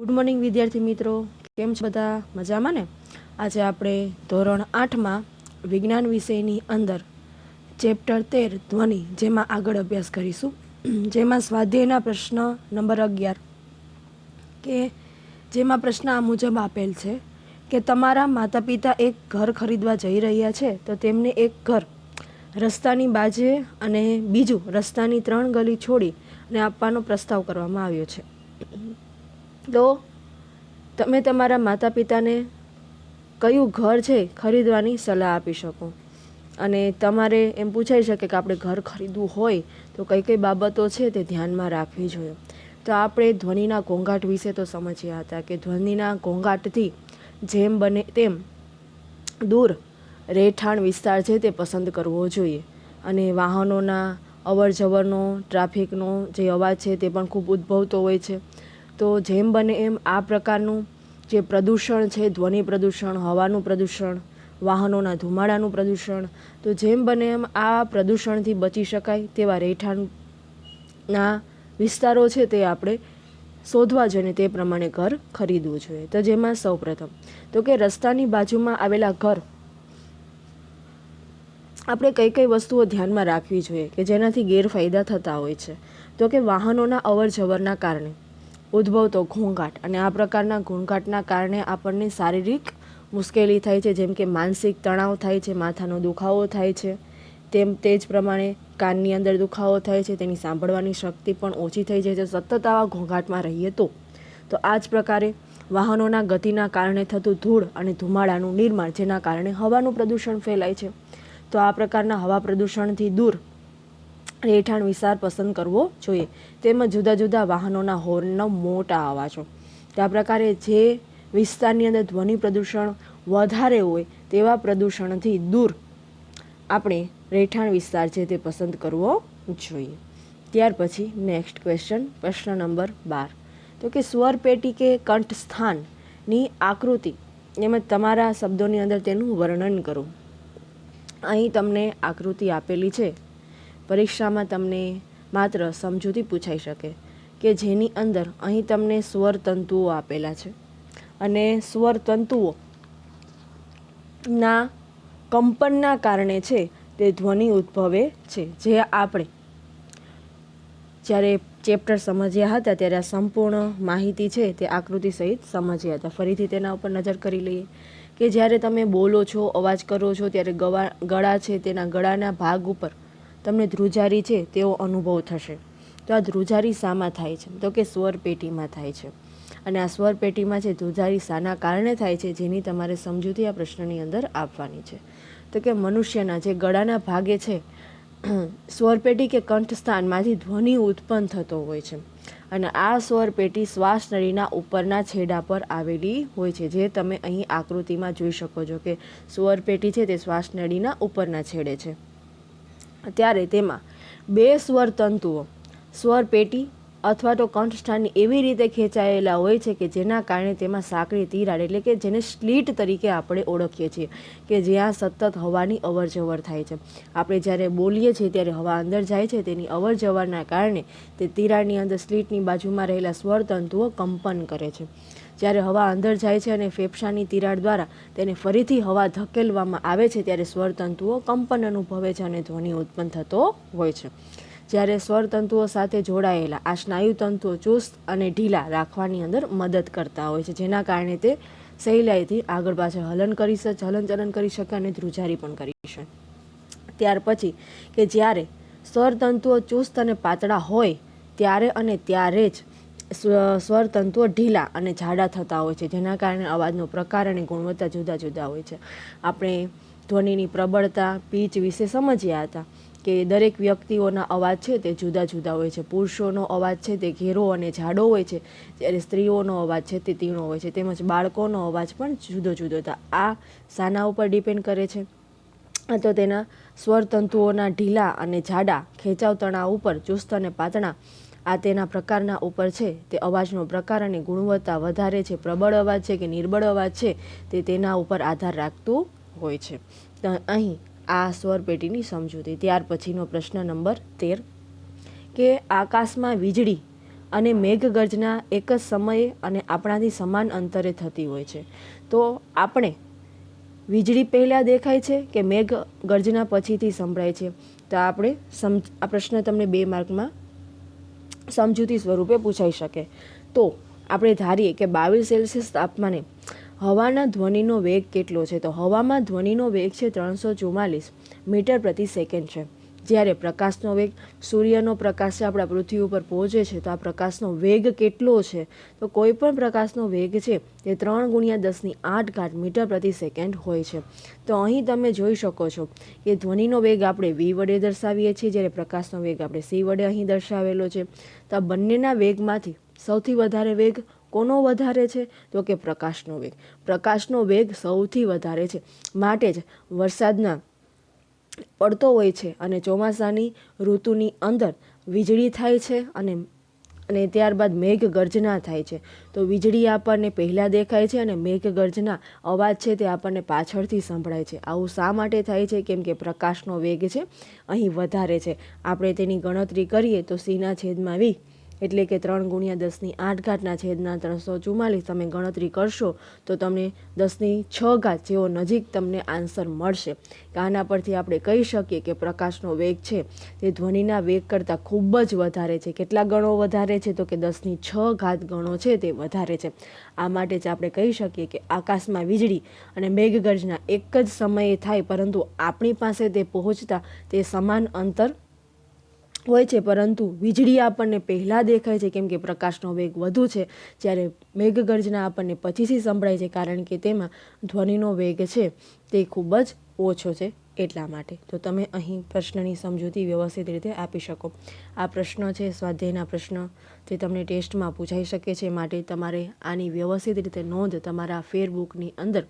Good morning વિદ્યાર્થી મિત્રો. કેમ છો બધા? મજામાં ને? આજે આપણે ધોરણ આઠમાં વિજ્ઞાન વિષયની અંદર ચેપ્ટર તેર ધ્વનિ જેમાં આગળ અભ્યાસ કરીશું. જેમાં સ્વાધ્યાયના પ્રશ્ન નંબર અગિયાર કે જેમાં પ્રશ્ન આ મુજબ આપેલ છે કે તમારા માતા પિતા એક ઘર ખરીદવા જઈ રહ્યા છે તો તેમને એક ઘર, રસ્તાની બાજે અને બીજું રસ્તાની ત્રણ ગલી છોડી અને આપવાનો પ્રસ્તાવ કરવામાં આવ્યો છે. તો તમે તમારા માતા પિતાને કયું ઘર છે ખરીદવાની સલાહ આપી શકો. અને તમારે એમ પૂછાઈ શકે કે આપણે ઘર ખરીદવું હોય તો કઈ કઈ બાબતો છે તે ધ્યાનમાં રાખવી જોઈએ. તો આપણે ધ્વનિના ઘોંઘાટ વિશે તો સમજ્યા હતા કે ધ્વનિના ઘોંઘાટથી જેમ બને તેમ દૂર રહેઠાણ વિસ્તાર છે તે પસંદ કરવો જોઈએ. અને વાહનોના અવર જવરનો ટ્રાફિકનો જે અવાજ છે તે પણ ખૂબ ઉદ્ભવતો હોય છે. તો જેમ બને એમ આ પ્રકારનું જે પ્રદૂષણ છે, ધ્વનિ પ્રદૂષણ, હવાનું પ્રદૂષણ, વાહનોના ધુમાડાનું પ્રદૂષણ, તો જેમ બને એમ આ પ્રદૂષણથી બચી શકાય તેવા રહેઠાણના વિસ્તારો છે તે આપણે શોધવા જોઈએ તે પ્રમાણે ઘર ખરીદવું જોઈએ. તો જેમાં સૌપ્રથમ, તો કે રસ્તાની બાજુમાં આવેલા ઘર, આપણે કઈ કઈ વસ્તુઓ ધ્યાનમાં રાખવી જોઈએ કે જેનાથી ગેરફાયદા થતા હોય છે? તો કે વાહનોના અવર જવરના કારણે ઉદ્ભવતો ઘોંઘાટ અને આ પ્રકારના ઘોંઘાટના કારણે આપણને શારીરિક મુશ્કેલી થાય છે, જેમ કે માનસિક તણાવ થાય છે, માથાનો દુખાવો થાય છે. તેમ તે જ પ્રમાણે કાનની અંદર દુખાવો થાય છે, તેની સાંભળવાની શક્તિ પણ ઓછી થઈ જાય છે. સતત આવા ઘોંઘાટમાં રહીએ તો તો આ જ પ્રકારે વાહનોના ગતિના કારણે થતું ધૂળ અને ધુમાડાનું નિર્માણ, જેના કારણે હવાનું પ્રદૂષણ ફેલાય છે. તો આ પ્રકારના હવા પ્રદૂષણથી દૂર રહેઠાણ વિસ્તાર પસંદ કરવો જોઈએ. તેમજ જુદા જુદા વાહનોના હોર્નનો મોટા અવાજો. તો આ પ્રકારે જે વિસ્તારની અંદર ધ્વનિ પ્રદૂષણ વધારે હોય તેવા પ્રદૂષણથી દૂર આપણે રહેઠાણ વિસ્તાર છે તે પસંદ કરવો જોઈએ. ત્યાર પછી નેક્સ્ટ ક્વેશ્ચન પ્રશ્ન નંબર બાર. તો કે સ્વર પેટી કે કંઠસ્થાનની આકૃતિ, એમાં તમારા શબ્દોની અંદર તેનું વર્ણન કરો. અહીં તમને આકૃતિ આપેલી છે. પરીક્ષામાં તમને માત્ર સમજૂતી પૂછાઈ શકે કે જેની અંદર અહીં તમને સ્વર તંતુઓ આપેલા છે. અને સ્વર તંતુઓ ના કંપનના કારણે છે તે ધ્વનિ ઉદ્ભવે છે. જે આપણે જ્યારે ચેપ્ટર સમજ્યા હતા ત્યારે આ સંપૂર્ણ માહિતી છે તે આકૃતિ સહિત સમજ્યા હતા. ફરીથી તેના ઉપર નજર કરી લઈએ કે જ્યારે તમે બોલો છો, અવાજ કરો છો, ત્યારે ગવા, ગળા છે તેના ગળાના ભાગ ઉપર તમને ધ્રુજારી છે, તેવો અનુભવ થશે. તો આ ધ્રુજારી શામાં થાય છે? તો કે સ્વર પેટીમાં થાય છે. અને આ સ્વર પેટીમાં છે, ધ્રુજારી શાના કારણે થાય છે, જેની તમારે સમજૂતી આ પ્રશ્નની અંદર આપવાની છે. તો કે મનુષ્યના જે ગળાના ભાગે છે, સ્વરપેટી કે કંઠસ્થાનમાંથી ધ્વનિ ઉત્પન્ન થતો હોય છે. અને આ સ્વરપેટી શ્વાસ નળીના ઉપરના છેડા પર આવેલી હોય છે, જે તમે અહીં આકૃતિમાં જોઈ શકો છો કે સ્વરપેટી છે, તે શ્વાસ નળીના ઉપરના છેડે છે. ત્યારે તેમાં બે સ્વર તંતુઓ, સ્વર પેટી અથવા તો કંઠસ્થાનની એવી રીતે ખેંચાયેલા હોય છે કે જેના કારણે તેમાં સાંકડી તિરાડ એટલે કે જેને સ્લીટ તરીકે આપણે ઓળખીએ છીએ કે જ્યાં સતત હવાની અવર જવર થાય છે. આપણે જ્યારે બોલીએ છીએ ત્યારે હવા અંદર જાય છે, તેની અવર જવરના કારણે તે તિરાડની અંદર સ્લીટની બાજુમાં રહેલા સ્વર તંતુઓ કંપન કરે છે. જ્યારે હવા અંદર જાય છે અને ફેફસાની તિરાડ દ્વારા તેને ફરીથી હવા ધકેલવામાં આવે છે, ત્યારે સ્વર તંતુઓ કંપન અનુભવે છે અને ધ્વનિ ઉત્પન્ન થતો હોય છે. જ્યારે સ્વર તંતુઓ સાથે જોડાયેલા આ સ્નાયુ તંતુઓ ચુસ્ત અને ઢીલા રાખવાની અંદર મદદ કરતા હોય છે, જેના કારણે તે સહેલાઈથી આગળ પાછળ હલન કરી શકે હલનચલન કરી શકે અને ધ્રુજારી પણ કરી શકે. ત્યાર પછી કે જ્યારે સ્વર તંતુઓ ચુસ્ત અને પાતળા હોય, ત્યારે અને ત્યારે જ સ્વર તંતુઓ ઢીલા અને જાડા થતા હોય છે, જેના કારણે અવાજનો પ્રકાર અને ગુણવત્તા જુદા જુદા હોય છે. આપણે ધ્વનિની પ્રબળતા, પીચ વિશે સમજ્યા હતા કે દરેક વ્યક્તિઓના અવાજ છે તે જુદા જુદા હોય છે. પુરુષોનો અવાજ છે તે ઘેરો અને જાડો હોય છે, જ્યારે સ્ત્રીઓનો અવાજ છે તે તીણો હોય છે. તેમજ બાળકોનો અવાજ પણ જુદો જુદો હતા. આ શાના ઉપર ડિપેન્ડ કરે છે. તો તેના સ્વર તંતુઓના ઢીલા અને જાડા ખેંચાવ તણાવ ઉપર ચુસ્ત અને પાતળા આ તેના પ્રકારના ઉપર છે. તે અવાજનો પ્રકાર અને ગુણવત્તા વધારે છે. પ્રબળ અવાજ છે કે નિર્બળ અવાજ છે તે તેના ઉપર આધાર રાખતું હોય છે. અહીં આ સ્વર પેટીની સમજૂતી. ત્યાર પછીનો પ્રશ્ન નંબર તેર. કે આકાશમાં વીજળી અને મેઘગર્જના એક જ સમયે અને આપણાથી સમાન અંતરે થતી હોય છે. તો આપણે વીજળી પહેલાં દેખાય છે કે મેઘ ગર્જના પછીથી સંભળાય છે? તો આપણે સમ, આ પ્રશ્ન તમને બે માર્કમાં સમજૂતી સ્વરૂપે પૂછાઈ શકે. તો આપણે ધારીએ કે બાવીસ સેલ્સિયસ તાપમાને હવાના ધ્વનિનો વેગ કેટલો છે? તો હવામાં ધ્વનિનો વેગ છે ત્રણસો ચુમ્માલીસ મીટર પ્રતિ સેકન્ડ છે. જ્યારે પ્રકાશનો વેગ સૂર્યનો પ્રકાશ જે આપણા પૃથ્વી ઉપર પહોંચે છે, તો આ પ્રકાશનો વેગ કેટલો છે? તો કોઈ પણ પ્રકાશનો વેગ છે તે ત્રણ ગુણ્યા દસની આઠ ઘાટ મીટર પ્રતિ સેકન્ડ હોય છે. તો અહીં તમે જોઈ શકો છો કે ધ્વનિનો વેગ આપણે વી વડે દર્શાવીએ છીએ, જ્યારે પ્રકાશનો વેગ આપણે સી વડે અહીં દર્શાવેલો છે. તો આ બંનેના વેગમાંથી સૌથી વધારે વેગ કોનો વધારે છે? તો કે પ્રકાશનો વેગ. પ્રકાશનો વેગ સૌથી વધારે છે. માટે જ વરસાદના પડતો હોય છે અને ચોમાસાની ઋતુની અંદર વીજળી થાય છે અને અને ત્યારબાદ મેઘ ગર્જના થાય છે. તો વીજળી આપણને પહેલાં દેખાય છે અને મેઘ ગર્જના અવાજ છે તે આપણને પાછળથી સંભળાય છે. આવું શા માટે થાય છે? કેમ કે પ્રકાશનો વેગ છે, અહીં વધારે છે. આપણે તેની ગણતરી કરીએ તો સીના છેદમાં વી એટલે કે ત્રણ ગુણ્યા દસની આઠ ઘાટના છેદના ત્રણસો ચુમ્માલીસ તમે ગણતરી કરશો, તો તમને દસની છ ઘાત જેવો નજીક તમને આન્સર મળશે. આના પરથી આપણે કહી શકીએ કે પ્રકાશનો વેગ છે. તે ધ્વનિના વેગ કરતાં ખૂબ જ વધારે છે. કેટલા ગણો વધારે છે? તો કે દસની છ ઘાત ગણો છે તે વધારે છે. આ માટે જ આપણે કહી શકીએ કે આકાશમાં વીજળી અને મેઘગર્જના એક જ સમયે થાય, પરંતુ આપણી પાસે તે પહોંચતા તે સમાન અંતર હોય છે, પરંતુ વીજળી આપણને પહેલાં દેખાય છે, કેમ કે પ્રકાશનો વેગ વધુ છે, જ્યારે મેઘગર્જના આપણને પછીથી સંભળાય છે, કારણ કે તેમાં ધ્વનિનો વેગ છે, તે ખૂબ જ ઓછો છે, એટલા માટે. તો તમે અહીં પ્રશ્નની સમજૂતી વ્યવસ્થિત રીતે આપી શકો. આ પ્રશ્ન છે, સ્વાધ્યાયના પ્રશ્ન, જે તમને ટેસ્ટમાં પૂછાઈ શકે છે, માટે તમારે આની વ્યવસ્થિત રીતે નોંધ તમારા ફેરબુકની અંદર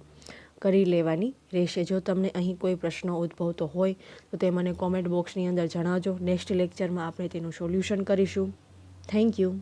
કરી લેવાની રહેશે. જો તમને અહીં કોઈ પ્રશ્ન ઉદ્ભવતો હોય, તો તે મને કોમેન્ટ બોક્સની અંદર જણાવજો. નેક્સ્ટ લેક્ચરમાં આપણે તેનું સોલ્યુશન કરીશું. Thank you